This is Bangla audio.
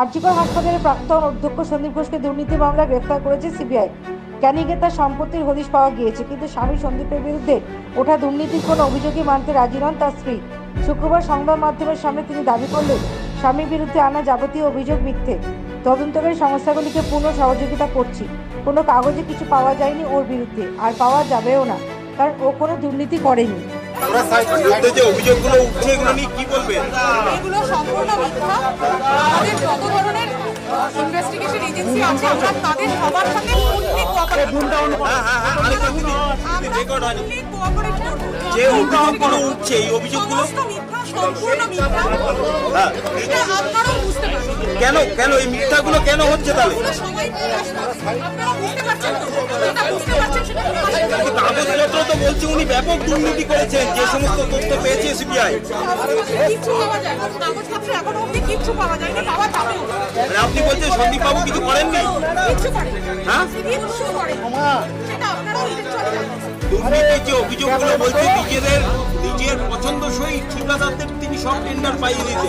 আরজিকর হাসপাতালের প্রাক্তন অধ্যক্ষ সন্দীপ ঘোষকে দুর্নীতি মামলায় গ্রেফতার করেছে সিবিআই। ক্যানিংয়ে তার সম্পত্তির হদিশ পাওয়া গিয়েছে কিন্তু স্বামী সন্দীপের বিরুদ্ধে ওঠা দুর্নীতির কোনো অভিযোগই মানতে রাজি নন তার স্ত্রী। শুক্রবার সংবাদ মাধ্যমের সামনে তিনি দাবি করলেন স্বামীর বিরুদ্ধে আনা যাবতীয় অভিযোগ মিথ্যে। তদন্তকারী সংস্থাগুলিকে পূর্ণ সহযোগিতা করছি। কোনো কাগজে কিছু পাওয়া যায়নি ওর বিরুদ্ধে আর পাওয়া যাবেও না কারণ ও কোনো দুর্নীতি করেনি। বিরুদ্ধে যে অভিযোগগুলো উঠছে এগুলো নিয়ে কি বলবেন? এগুলো সম্পূর্ণ মিথ্যা। আমাদের যত ধরনের ইনভেস্টিগেশন এজেন্সি আছে আমরা তাদের সবার সাথে ফুললি কোঅপারেট যে অভিযোগগুলো উঠছে এই অভিযোগগুলো মিথ্যা সম্পূর্ণ মিথ্যা হ্যাঁ। এটা আপনারাও কেন কেন এই মিথ্যাগুলো কেন হচ্ছে তাহলে। কাগজপত্র তো? বলছে উনি ব্যাপক দুর্নীতি করেছেন যে সমস্ত তথ্য পেয়েছে সিবিআই। মানে আপনি বলছেন সন্দীপ বাবু কিছু করেননি? হ্যাঁ? জানেন দুর্নীতির যে অভিযোগগুলো বলছে নিজেদের নিজের পছন্দসই ঠিকাদারদের তিনি সব টেন্ডার পাইয়ে দিতে।